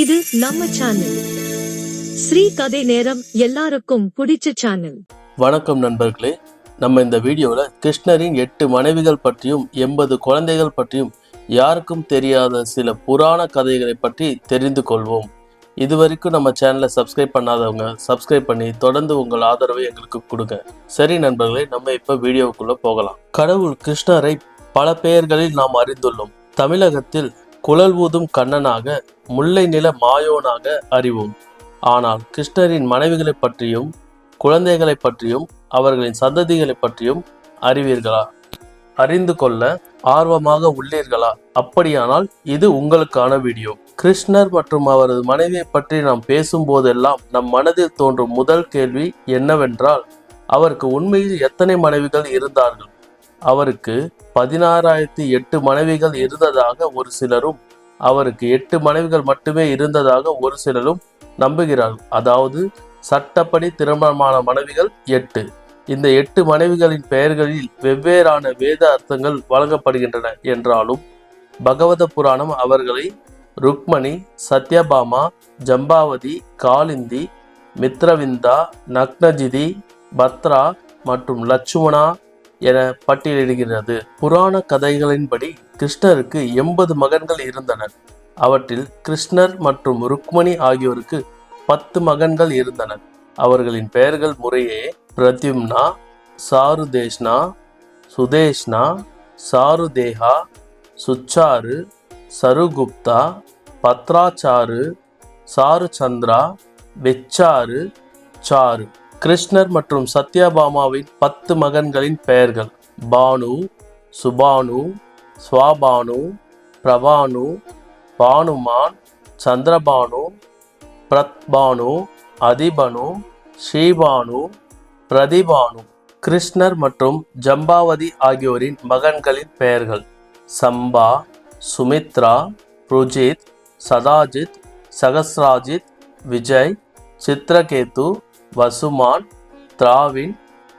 இது நம்ம சேனல் ஸ்ரீ கதை நேரம் எல்லாருக்கும் பிடிச்ச சேனல் வணக்கம் நண்பர்களே. நம்ம இந்த வீடியோவில் கிருஷ்ணரின் எட்டு மனைவிகள் பற்றியும் எண்பது குழந்தைகள் பற்றியும் யாருக்கும் தெரியாத சில புராண கதைகளை பற்றி தெரிந்து கொள்வோம். இதுவரைக்கும் நம்ம சேனலை சப்ஸ்கிரைப் பண்ணாதவங்க சப்ஸ்கிரைப் பண்ணி தொடர்ந்து உங்கள் ஆதரவை எங்களுக்கு கொடுங்க. சரி நண்பர்களே நம்ம இப்போ வீடியோவுக்குள்ளே போகலாம். கடவுள் கிருஷ்ணரை பல பெயர்களில் நாம் அறிந்துள்ளோம். தமிழகத்தில் குழல் ஊதும் கண்ணனாக முல்லை நில மாயோனாக அறிவோம். ஆனால் கிருஷ்ணரின் மனைவிகளை பற்றியும் குழந்தைகளை பற்றியும் அவர்களின் சந்ததிகளை பற்றியும் அறிவீர்களா? அறிந்து கொள்ள ஆர்வமாக உள்ளீர்களா? அப்படியானால் இது உங்களுக்கான வீடியோ. கிருஷ்ணர் மற்றும் அவரது மனைவியை பற்றி நாம் பேசும்போதெல்லாம் நம் மனதில் தோன்றும் முதல் கேள்வி என்னவென்றால் அவருக்கு உண்மையில் எத்தனை மனைவிகள் இருந்தார்கள்? அவருக்கு பதினாறாயிரத்தி எட்டு மனைவிகள் இருந்ததாக ஒரு சிலரும் அவருக்கு எட்டு மனைவிகள் மட்டுமே இருந்ததாக ஒரு சிலரும் நம்புகிறார்கள். அதாவது சட்டப்படி திருமணமான மனைவிகள் எட்டு. இந்த எட்டு மனைவிகளின் பெயர்களில் வெவ்வேறான வேத அர்த்தங்கள் வழங்கப்படுகின்றன என்றாலும் பகவத புராணம் அவர்களை ருக்மணி சத்யபாமா ஜம்பாவதி காலிந்தி மித்ரவிந்தா நக்னஜிதி பத்ரா மற்றும் லட்சுமணா என பட்டியலிடுகிறது. புராண கதைகளின்படி கிருஷ்ணருக்கு எண்பது மகன்கள் இருந்தனர். அவற்றில் கிருஷ்ணர் மற்றும் ருக்மணி ஆகியோருக்கு பத்து மகன்கள் இருந்தனர். அவர்களின் பெயர்கள் முறையே பிரத்யும்னா சாருதேஷ்னா சுதேஷ்னா சாருதேஹா சுச்சாரு சருகுப்தா பத்ராச்சாரு சாரு சந்திரா வெச்சாரு சாரு. கிருஷ்ணர் மற்றும் சத்யபாமாவின் பத்து மகன்களின் பெயர்கள். பானு சுபானு ஸ்வாபானு பிரபானு பானுமான் சந்திரபானு பிரத்பானு அதிபனு ஸ்ரீபானு பிரதிபானு. கிருஷ்ணர் மற்றும் ஜம்பாவதி ஆகியோரின் மகன்களின் பெயர்கள். சம்பா சுமித்ரா ருஜித் சதாஜித் சகஸ்ராஜித் விஜய் சித்ரகேத்து வசுமான் திராவின்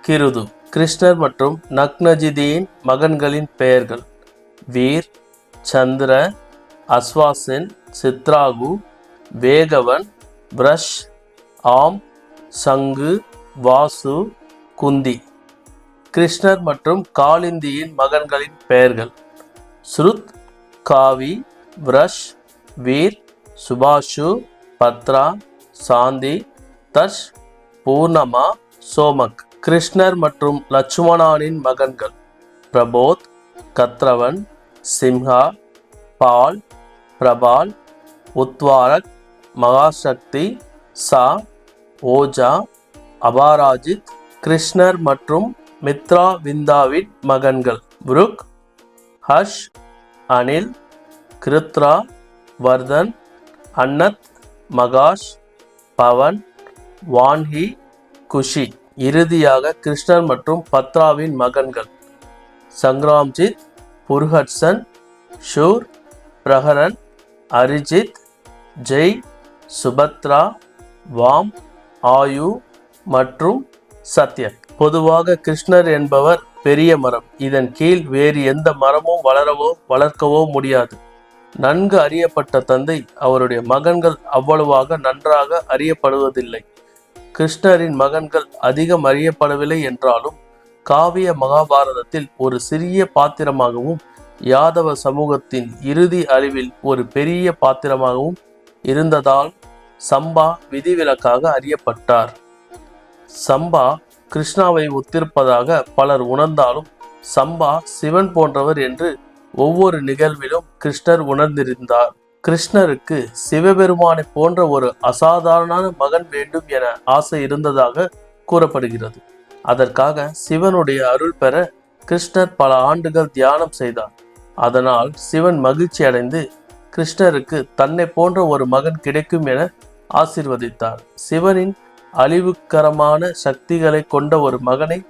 கிருது கிருஷ்ணர் மற்றும் நக்னஜிதியின் மகன்களின் பெயர்கள். வீர் சந்திர அஸ்வாசின் சித்ராகு வேகவன் பிரஷ் ஆம் சங்கு வாசு குந்தி. கிருஷ்ணர் மற்றும் காளிந்தியின் மகன்களின் பெயர்கள். ஸ்ருத் காவி பிரஷ் வீர் சுபாஷு பத்ரா சாந்தி தஷ் பூர்ணமா சோமக் கிருஷ்ணர் மற்றும் லட்சுமணானின் மகன்கள். பிரபோத் கத்ரவன் சிம்ஹா பால் பிரபால் உத்வாரக் மகாசக்தி சா ஓஜா அபாராஜித் கிருஷ்ணர் மற்றும் மித்ரா விந்தாவின் மகன்கள். புருக் ஹஷ் அனில் கிருத்ரா வர்தன் அன்னத் மகாஷ் பவன் வான்ஹி குஷி இறுதியாக கிருஷ்ணர் மற்றும் பத்ராவின் மகன்கள். சங்ராம்ஜித் புர்ஹட்சன் ஷூர் பிரஹரன் அரிஜித் ஜெய் சுபத்ரா வாம் ஆயு மற்றும் சத்யன். பொதுவாக கிருஷ்ணர் என்பவர் பெரிய மரம். இதன் கீழ் வேறு எந்த மரமும் வளரவோ வளர்க்கவோ முடியாது. நன்கு அறியப்பட்ட தந்தை அவருடைய மகன்கள் அவ்வளவாக நன்றாக அறியப்படுவதில்லை. கிருஷ்ணரின் மகன்கள் அதிகம் அறியப்படவில்லை என்றாலும் காவிய மகாபாரதத்தில் ஒரு சிறிய பாத்திரமாகவும் யாதவ சமூகத்தின் இறுதி அறிவில் ஒரு பெரிய பாத்திரமாகவும் இருந்ததால் சம்பா விதிவிலக்காக அறியப்பட்டார். சம்பா கிருஷ்ணாவை ஒத்திருப்பதாக பலர் உணர்ந்தாலும் சம்பா சிவன் போன்றவர் என்று ஒவ்வொரு நிகழ்விலும் கிருஷ்ணர் உணர்ந்திருந்தார். கிருஷ்ணருக்கு சிவபெருமானை போன்ற ஒரு அசாதாரண மகன் வேண்டும் என ஆசை இருந்ததாக கூறப்படுகிறது. அதற்காக சிவனுடைய அருள் பெற கிருஷ்ணர் பல ஆண்டுகள் தியானம் செய்தார். அதனால் சிவன் மகிழ்ச்சி அடைந்து கிருஷ்ணருக்கு தன்னை போன்ற ஒரு மகன் கிடைக்கும் என ஆசிர்வதித்தார். சிவனின் அழிவுக்கரமான சக்திகளை கொண்ட ஒரு மகனை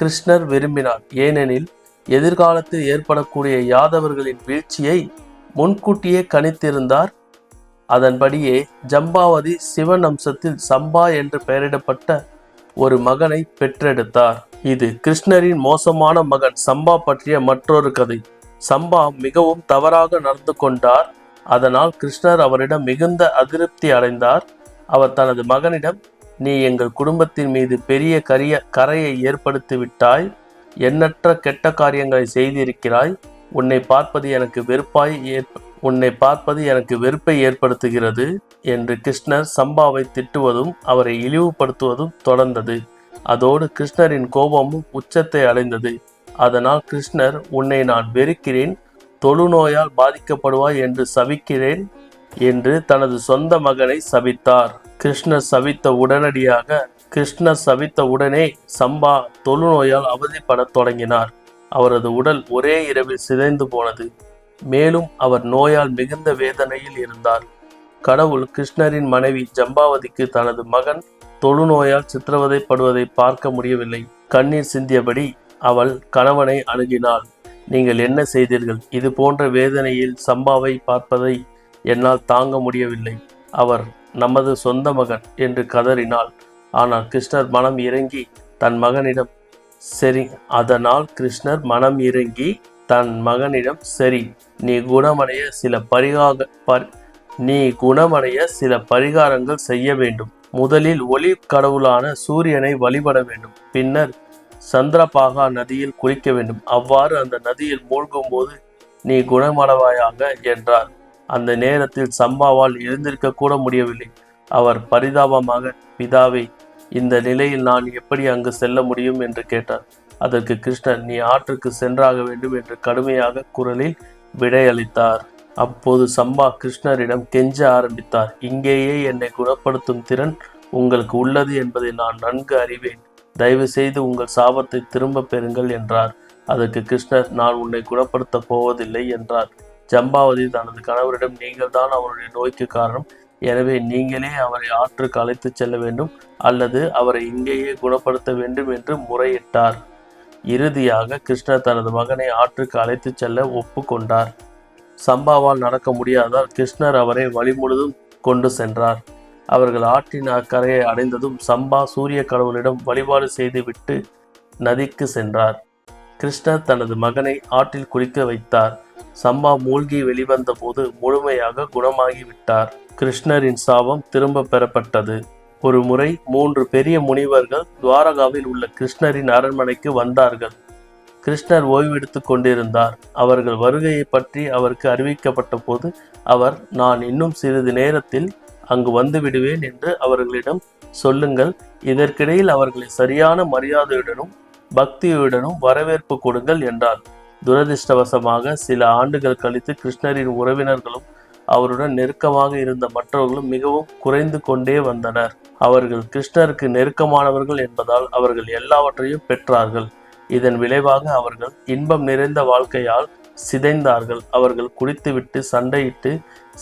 கிருஷ்ணர் விரும்பினார். ஏனெனில் எதிர்காலத்தில் ஏற்படக்கூடிய யாதவர்களின் வீழ்ச்சியை முன்கூட்டியே கணித்திருந்தார். அதன்படியே ஜம்பாவதி சிவன் அம்சத்தில் சம்பா என்று பெயரிடப்பட்ட ஒரு மகனை பெற்றெடுத்தார். இது கிருஷ்ணரின் மோசமான மகன் சம்பா பற்றிய மற்றொரு கதை. சம்பா மிகவும் தவறாக நடந்து கொண்டார். அதனால் கிருஷ்ணர் அவரிடம் மிகுந்த அதிருப்தி அடைந்தார். அவர் தனது மகனிடம் நீ எங்கள் குடும்பத்தின் மீது பெரிய கரிய கரையை ஏற்படுத்தி விட்டாய். எண்ணற்ற கெட்ட காரியங்களை செய்திருக்கிறாய். உன்னை பார்ப்பது எனக்கு வெறுப்பாய் ஏற்ப உன்னை பார்ப்பது எனக்கு வெறுப்பை ஏற்படுத்துகிறது என்று கிருஷ்ணர் சம்பாவை திட்டுவதும் அவரை இழிவுபடுத்துவதும் தொடர்ந்தது. அதோடு கிருஷ்ணரின் கோபமும் உச்சத்தை அடைந்தது. அதனால் கிருஷ்ணர் உன்னை நான் வெறுக்கிறேன் தொழுநோயால் பாதிக்கப்படுவாய் என்று சபிக்கிறேன் என்று தனது சொந்த மகனை சபித்தார். கிருஷ்ணர் சபித்த உடனடியாக கிருஷ்ணர் சபித்த உடனே சம்பா தொழுநோயால் அவதிப்படத் தொடங்கினார். அவரது உடல் ஒரே இரவில் சிதைந்து போனது. மேலும் அவர் நோயால் மிகுந்த வேதனையில் இருந்தார். கடவுள் கிருஷ்ணரின் மனைவி ஜம்பாவதிக்கு தனது மகன் தொழுநோயால் சித்திரவதைப்படுவதை பார்க்க முடியவில்லை. கண்ணீர் சிந்தியபடி அவள் கணவனை அணுகினாள். நீங்கள் என்ன செய்தீர்கள்? இது போன்ற வேதனையில் சம்பாவை பார்ப்பதை என்னால் தாங்க முடியவில்லை. அவர் நமது சொந்த மகன் என்று கதறினாள். ஆனால் கிருஷ்ணர் மனம் இறங்கி தன் மகனிடம் சரி அதனால் கிருஷ்ணர் மனம் இறங்கி தன் மகனிடம் சரி நீ குணமடைய சில பரிகாக பரி நீ குணமடைய சில பரிகாரங்கள் செய்ய வேண்டும். முதலில் ஒளி கடவுளான சூரியனை வழிபட வேண்டும். பின்னர் சந்திரபாகா நதியில் குளிக்க வேண்டும். அவ்வாறு அந்த நதியில் மூழ்கும் போது நீ குணமடைவாயாக என்றார். அந்த நேரத்தில் சம்பாவால் எழுந்திருக்க கூட முடியவில்லை. அவர் பரிதாபமாக பிதாவை இந்த நிலையில் நான் எப்படி அங்கு செல்ல முடியும் என்று கேட்டார். அதற்கு கிருஷ்ணர் நீ ஆற்றுக்கு சென்றாக வேண்டும் என்று கடுமையாக குரலில் விடையளித்தார். அப்போது சம்பா கிருஷ்ணரிடம் கெஞ்ச ஆரம்பித்தார். இங்கேயே என்னை குணப்படுத்தும் திறன் உங்களுக்கு உள்ளது என்பதை நான் நன்கு அறிவேன். தயவு செய்து உங்கள் சாபத்தை திரும்ப பெறுங்கள் என்றார். அதற்கு கிருஷ்ணர் நான் உன்னை குணப்படுத்தப் போவதில்லை என்றார். ஜம்பாவதி தனது கணவரிடம் நீங்கள் தான் அவருடைய நோய்க்கு காரணம். எனவே நீங்களே அவரை ஆற்றுக்கு அழைத்துச் செல்ல வேண்டும் அல்லது அவரை இங்கேயே குணப்படுத்த வேண்டும் என்று முறையிட்டார். இறுதியாக கிருஷ்ணர் தனது மகனை ஆற்றுக்கு அழைத்துச் செல்ல ஒப்புக்கொண்டார் சம்பாவால் நடக்க முடியாதால் கிருஷ்ணர் அவரை வழி முழுதும் கொண்டு சென்றார். அவர்கள் ஆற்றின் அக்கரையை அடைந்ததும் சம்பா சூரிய கடவுளிடம் வழிபாடு செய்துவிட்டு நதிக்கு சென்றார். கிருஷ்ணர் தனது மகனை ஆற்றில் குளிக்க வைத்தார். சம்பா மூழ்கி வெளிவந்த போது முழுமையாக குணமாகிவிட்டார். கிருஷ்ணரின் சாபம் திரும்ப பெறப்பட்டது. ஒரு முறை மூன்று பெரிய முனிவர்கள் துவாரகாவில் உள்ள கிருஷ்ணரின் அரண்மனைக்கு வந்தார்கள். கிருஷ்ணர் ஓய்வெடுத்துக் கொண்டிருந்தார். அவர்கள் வருகையை பற்றி அவருக்கு அறிவிக்கப்பட்ட போது அவர் நான் இன்னும் சிறிது நேரத்தில் அங்கு வந்து விடுவேன் என்று அவர்களிடம் சொல்லுங்கள். இதற்கிடையில் அவர்களை சரியான மரியாதையுடனும் பக்தியுடனும் வரவேற்பு கொடுங்கள் என்றார். துரதிர்ஷ்டவசமாக சில ஆண்டுகள் கழித்து கிருஷ்ணரின் உறவினர்களும் அவருடன் நெருக்கமாக இருந்த மற்றவர்களும் மிகவும் குறைந்து கொண்டே வந்தனர். அவர்கள் கிருஷ்ணருக்கு நெருக்கமானவர்கள் என்பதால் அவர்கள் எல்லாவற்றையும் பெற்றார்கள். இதன் விளைவாக அவர்கள் இன்பம் நிறைந்த வாழ்க்கையால் சிதைந்தார்கள். அவர்கள் குடித்துவிட்டு சண்டையிட்டு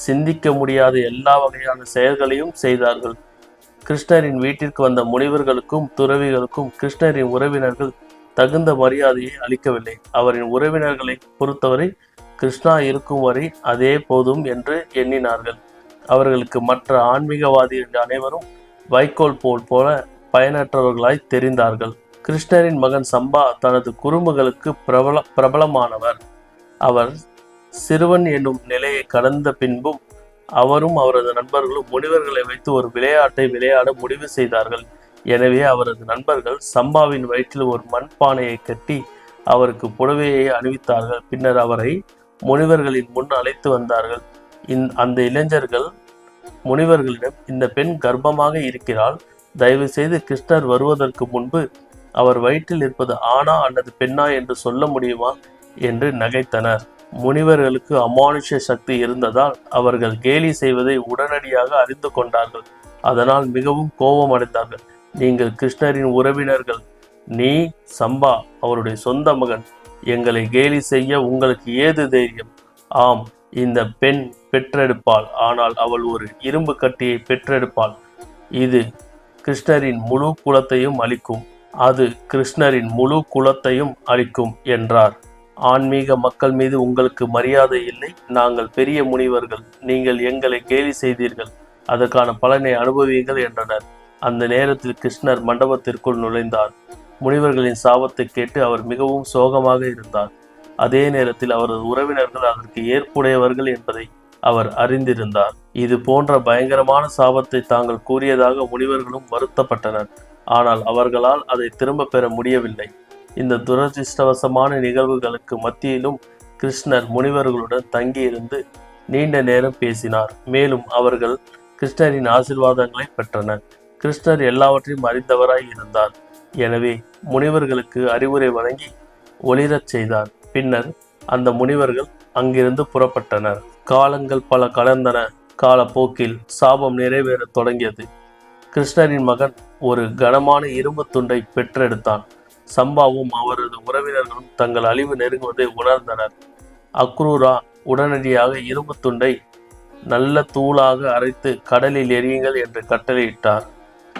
சிந்திக்க முடியாத எல்லா வகையான செயல்களையும் செய்தார்கள். கிருஷ்ணரின் வீட்டிற்கு வந்த முனிவர்களுக்கும் துறவிகளுக்கும் கிருஷ்ணரின் உறவினர்கள் தகுந்த மரியாதையை அளிக்கவில்லை. அவரின் உறவினர்களை பொறுத்தவரை கிருஷ்ணா இருக்கும் வரை அதே போதும் என்று எண்ணினார்கள். அவர்களுக்கு மற்ற ஆன்மீகவாதிகள் அனைவரும் வைக்கோல் போல் போல பயனற்றவர்களாய் தெரிந்தார்கள். கிருஷ்ணரின் மகன் சம்பா தனது குறும்புகளுக்கு பிரபல பிரபலமானவர். அவர் சிறுவன் என்னும் நிலையை கடந்த பின்பும் அவரும் அவரது நண்பர்களும் முனிவர்களை வைத்து ஒரு விளையாட்டை விளையாட முடிவு செய்தார்கள். எனவே அவரது நண்பர்கள் சம்பாவின் வயிற்றில் ஒரு மண்பானையை கட்டி அவருக்கு புடவையை அணிவித்தார்கள். பின்னர் அவரை முனிவர்களின் முன் அழைத்து வந்தார்கள். இந் அந்த இளைஞர்கள் முனிவர்களிடம் இந்த பெண் கர்ப்பமாக இருக்கிறாள். தயவு செய்து கிருஷ்ணர் வருவதற்கு முன்பு அவர் வயிற்றில் இருப்பது ஆணா அல்லது பெண்ணா என்று சொல்ல முடியுமா? என்று நகைத்தனர். முனிவர்களுக்கு அமானுஷ சக்தி இருந்ததால் அவர்கள் கேலி செய்வதை உடனடியாக அறிந்து கொண்டார்கள். அதனால் மிகவும் கோபமடைந்தார்கள். நீங்கள் கிருஷ்ணரின் உறவினர்கள். நீ சம்பா அவருடைய சொந்த மகன். எங்களை கேலி செய்ய உங்களுக்கு ஏது தைரியம்? ஆம் இந்த பெண் பெற்றெடுப்பாள். ஆனால் அவள் ஒரு இரும்பு கட்டியை பெற்றெடுப்பாள். இது கிருஷ்ணரின் முழு குலத்தையும் அளிக்கும் அது கிருஷ்ணரின் முழு குலத்தையும் அளிக்கும் என்றார். ஆன்மீக மக்கள் மீது உங்களுக்கு மரியாதை இல்லை? நாங்கள் பெரிய முனிவர்கள். நீங்கள் எங்களை கேலி செய்தீர்கள். அதற்கான பலனை அனுபவியுங்கள் என்றனர். அந்த நேரத்தில் கிருஷ்ணர் மண்டபத்திற்குள் நுழைந்தார். முனிவர்களின் சாபத்தை கேட்டு அவர் மிகவும் சோகமாக இருந்தார். அதே நேரத்தில் அவரது உறவினர்கள் அதற்கு ஏற்புடையவர்கள் என்பதை அவர் அறிந்திருந்தார். இது போன்ற பயங்கரமான சாபத்தை தாங்கள் கூறியதாக முனிவர்களும் வருத்தப்பட்டனர். ஆனால் அவர்களால் அதை திரும்ப பெற முடியவில்லை. இந்த துரதிர்ஷ்டவசமான நிகழ்வுகளுக்கு மத்தியிலும் கிருஷ்ணர் முனிவர்களுடன் தங்கியிருந்து நீண்ட நேரம் பேசினார். மேலும் அவர்கள் கிருஷ்ணரின் ஆசிர்வாதங்களை பெற்றனர். கிருஷ்ணர் எல்லாவற்றையும் அறிந்தவராய் இருந்தார். எனவே முனிவர்களுக்கு அறிவுரை வழங்கி ஒளிரச் செய்தார். பின்னர் அந்த முனிவர்கள் அங்கிருந்து புறப்பட்டனர். காலங்கள் பல கலந்தன காலப்போக்கில் சாபம் நிறைவேறத் தொடங்கியது. கிருஷ்ணரின் மகன் ஒரு கனமான இரும்பு துண்டை பெற்றெடுத்தான். சம்பாவும் அவரது உறவினர்களும் தங்கள் அழிவு நெருங்குவதை உணர்ந்தனர். அக்ரூரா உடனடியாக இரும்பு துண்டை நல்ல தூளாக அரைத்து கடலில் எரியுங்கள் என்று கட்டளையிட்டார்.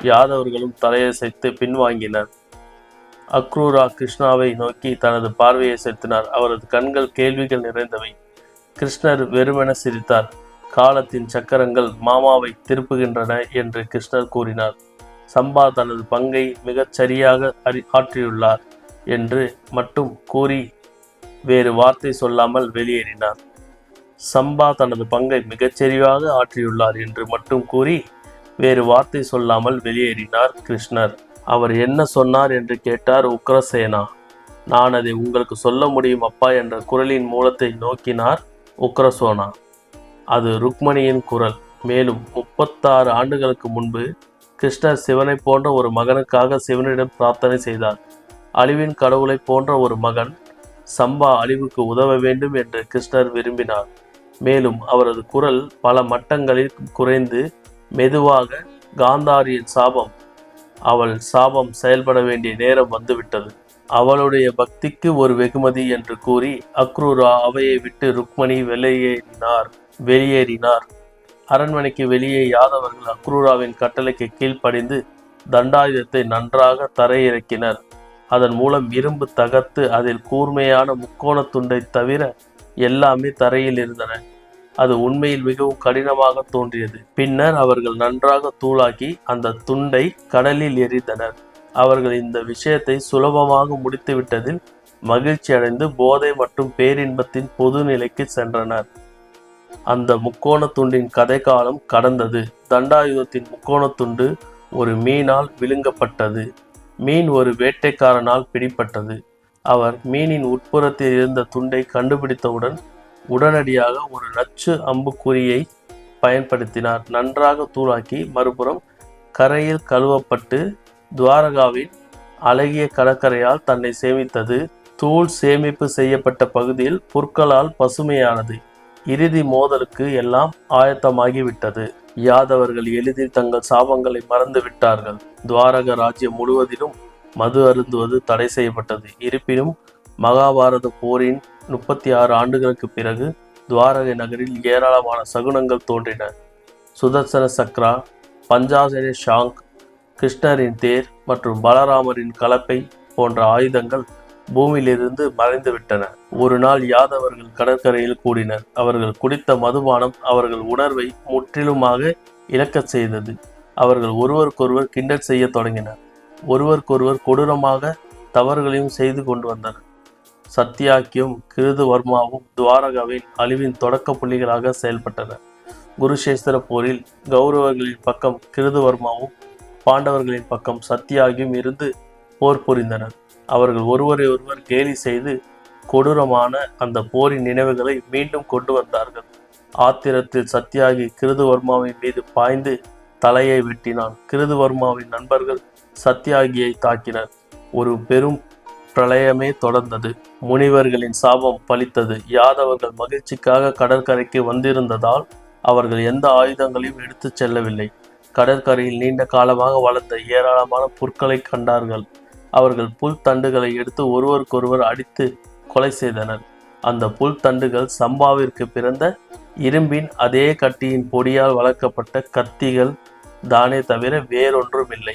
யாதவர்களும் தலையசைத்து பின்வாங்கினர். அக்ரூரா கிருஷ்ணாவை நோக்கி தனது பார்வையை செலுத்தினார். அவரது கண்கள் கேள்விகள் நிறைந்தவை. கிருஷ்ணர் வெறுமென சிரித்தார். காலத்தின் சக்கரங்கள் மாமாவை திருப்புகின்றன என்று கிருஷ்ணர் கூறினார். சம்பா தனது பங்கை மிகச் சரியாக அறி ஆற்றியுள்ளார் என்று மட்டும் கூறி வேறு வார்த்தை சொல்லாமல் வெளியேறினார். சம்பா தனது பங்கை மிகச்சரியாக ஆற்றியுள்ளார் என்று மட்டும் கூறி வேறு வார்த்தை சொல்லாமல் வெளியேறினார் கிருஷ்ணர். அவர் என்ன சொன்னார் என்று கேட்டார் உக்ரசேனா. நான் அதை உங்களுக்கு சொல்ல முடியும் அப்பா என்ற குரலின் மூலத்தை நோக்கினார் உக்ரசோனா. அது ருக்மணியின் குரல். மேலும் முப்பத்தாறு ஆண்டுகளுக்கு முன்பு கிருஷ்ணர் சிவனைப் போன்ற ஒரு மகனுக்காக சிவனிடம் பிரார்த்தனை செய்தார். அழிவின் கடவுளைப் போன்ற ஒரு மகன் சம்பா அழிவுக்கு உதவ வேண்டும் என்று கிருஷ்ணர் விரும்பினார். மேலும் அவரது குரல் பல மட்டங்களில் குறைந்து மெதுவாக காந்தாரியின் சாபம் அவள் சாபம் செயல்பட வேண்டிய நேரம் வந்துவிட்டது. அவளுடைய பக்திக்கு ஒரு வெகுமதி என்று கூறி அக்ரூரா அவையை விட்டு ருக்மணி வெளியேறினார் வெளியேறினார். அரண்மனைக்கு வெளியே யாதவர்கள் அக்ரூராவின் கட்டளைக்கு கீழ்ப்படிந்து தண்டாயுதத்தை நன்றாக தரையிறக்கினர். அதன் மூலம் இரும்பு தகர்த்து அதில் கூர்மையான முக்கோண துண்டை தவிர எல்லாமே தரையில் இருந்தன. அது உண்மையில் மிகவும் கடினமாக தோன்றியது. பின்னர் அவர்கள் நன்றாக தூளாக்கி அந்த துண்டை கடலில் எறிந்தனர். அவர்கள் இந்த விஷயத்தை சுலபமாக முடித்துவிட்டதில் மகிழ்ச்சி அடைந்து போதை மற்றும் பேரின்பத்தின் பொது நிலைக்கு சென்றனர். அந்த முக்கோண துண்டின் கதை காலம் கடந்தது. தண்டாயுதத்தின் முக்கோண துண்டு ஒரு மீனால் விழுங்கப்பட்டது. மீன் ஒரு வேட்டைக்காரனால் பிடிப்பட்டது அவர் மீனின் உட்புறத்தில் இருந்த துண்டை கண்டுபிடித்தவுடன் உடனடியாக ஒரு நச்சு அம்புக்குறியை பயன்படுத்தினார். நன்றாக தூளாக்கி மறுபுறம் கரையில் கழுவப்பட்டு துவாரகாவின் அழகிய கடற்கரையால் தன்னை சேமித்தது. தூள் சேமிப்பு செய்யப்பட்ட பகுதியில் புற்களால் பசுமையானது. இறுதி மோதலுக்கு எல்லாம் ஆயத்தமாகிவிட்டது. யாதவர்கள் எளிதில் தங்கள் சாபங்களை மறந்து விட்டார்கள். துவாரக ராஜ்யம் முழுவதிலும் மது அருந்துவது தடை செய்யப்பட்டது. இருப்பினும் மகாபாரத போரின் முப்பத்தி ஆறு ஆண்டுகளுக்கு பிறகு துவாரகை நகரில் ஏராளமான சகுனங்கள் தோன்றின. சுதர்சன சக்ரா பஞ்சாசன ஷாங்க் கிருஷ்ணரின் தேர் மற்றும் பலராமரின் கலப்பை போன்ற ஆயுதங்கள் பூமியிலிருந்து மறைந்துவிட்டன ஒரு நாள் யாதவர்கள் கடற்கரையில் கூடினர். அவர்கள் குடித்த மதுபானம் அவர்கள் உணர்வை முற்றிலுமாக இழக்கச் செய்தது. அவர்கள் ஒருவருக்கொருவர் கிண்டல் செய்ய தொடங்கினர். ஒருவருக்கொருவர் கொடூரமாக தவறுகளையும் செய்து கொண்டு வந்தனர். சத்யாக்கியும் கிருதுவர்மாவும் துவாரகாவின் அழிவின் தொடக்க புள்ளிகளாக செயல்பட்டனர் குருஷேஸ்வர போரில் கௌரவர்களின் பக்கம் கிருதுவர்மாவும் பாண்டவர்களின் பக்கம் சத்தியாகியும் இருந்து போர் புரிந்தனர். அவர்கள் ஒருவரை ஒருவர் கேலி செய்து கொடூரமான அந்த போரின் நினைவுகளை மீண்டும் கொண்டு வந்தார்கள். ஆத்திரத்தில் சத்தியாகி கிருதுவர்மாவின் மீது பாய்ந்து தலையை வெட்டினான். கிருதுவர்மாவின் நண்பர்கள் சத்தியாகியை தாக்கினர். ஒரு பெரும் பிரளயமே தொடர்ந்தது. முனிவர்களின் சாபம் பலித்தது. யாதவர்கள் மகிழ்ச்சிக்காக கடற்கரைக்கு வந்திருந்ததால் அவர்கள் எந்த ஆயுதங்களையும் எடுத்துச் செல்லவில்லை. கடற்கரையில் நீண்ட காலமாக வளர்ந்த ஏராளமான புற்களை கண்டார்கள். அவர்கள் புல் தண்டுகளை எடுத்து ஒருவருக்கொருவர் அடித்து கொலை செய்தனர். அந்த புல் தண்டுகள் சம்பாவிற்கு பிறந்த இரும்பின் அதே கட்டியின் பொடியால் வளர்க்கப்பட்ட கத்திகள் தானே தவிர வேறொன்றும் இல்லை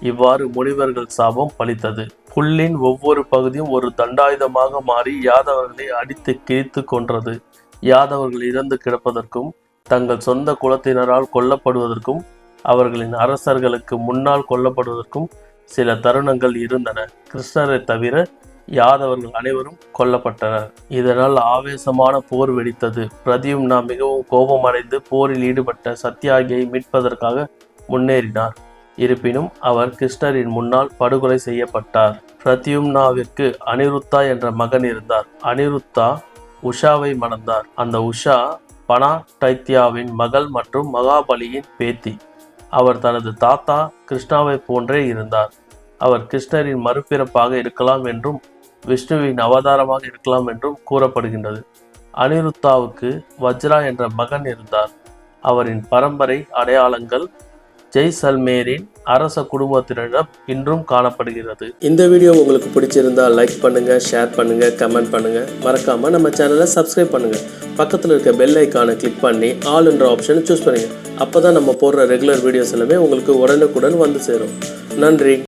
இவ்வாறு முனிவர்கள் சாபம் பலித்தது. புல்லின் ஒவ்வொரு பகுதியும் ஒரு தண்டாயுதமாக மாறி யாதவர்களை அடித்து கிழித்து கொன்றது. யாதவர்கள் இறந்து கிடப்பதற்கும் தங்கள் சொந்த குலத்தினரால் கொல்லப்படுவதற்கும் அவர்களின் அரசர்களுக்கு முன்னால் கொல்லப்படுவதற்கும் சில தருணங்கள் இருந்தன. கிருஷ்ணரை தவிர யாதவர்கள் அனைவரும் கொல்லப்பட்டனர். இதனால் ஆவேசமான போர் வெடித்தது. பிரதியும் நாம் மிகவும் கோபமடைந்து போரில் ஈடுபட்ட சத்யாகியை மீட்பதற்காக முன்னேறினார். இருப்பினும் அவர் கிருஷ்ணரின் முன்னால் படுகொலை செய்யப்பட்டார். பிரத்யும்னாவிற்கு அனிருத்தா என்ற மகன் இருந்தார். அனிருத்தா உஷாவை மணந்தார். அந்த உஷா பனா டைத்யாவின் மகள் மற்றும் மகாபலியின் பேத்தி. அவர் தனது தாத்தா கிருஷ்ணாவை போன்றே இருந்தார். அவர் கிருஷ்ணரின் மறுபிறப்பாக இருக்கலாம் என்றும் விஷ்ணுவின் அவதாரமாக இருக்கலாம் என்றும் கூறப்படுகின்றது. அனிருத்தாவுக்கு வஜ்ரா என்ற மகன் இருந்தார். அவரின் பரம்பரை அடையாளங்கள் ஜெய்சல்மேரின் அரச குடும்பத்தினரிடம் இன்றும் காணப்படுகிறது. இந்த வீடியோ உங்களுக்கு பிடிச்சிருந்தா லைக் பண்ணுங்க ஷேர் பண்ணுங்க கமெண்ட் பண்ணுங்க. மறக்காம நம்ம சேனலை சப்ஸ்கிரைப் பண்ணுங்க. பக்கத்தில் இருக்க பெல் ஐக்கானை கிளிக் பண்ணி ஆல் என்ற ஆப்ஷனை சூஸ் பண்ணுங்க. அப்பதான் நம்ம போடுற ரெகுலர் வீடியோஸ் எல்லாமே உங்களுக்கு உடனுக்குடன் வந்து சேரும். நன்றி.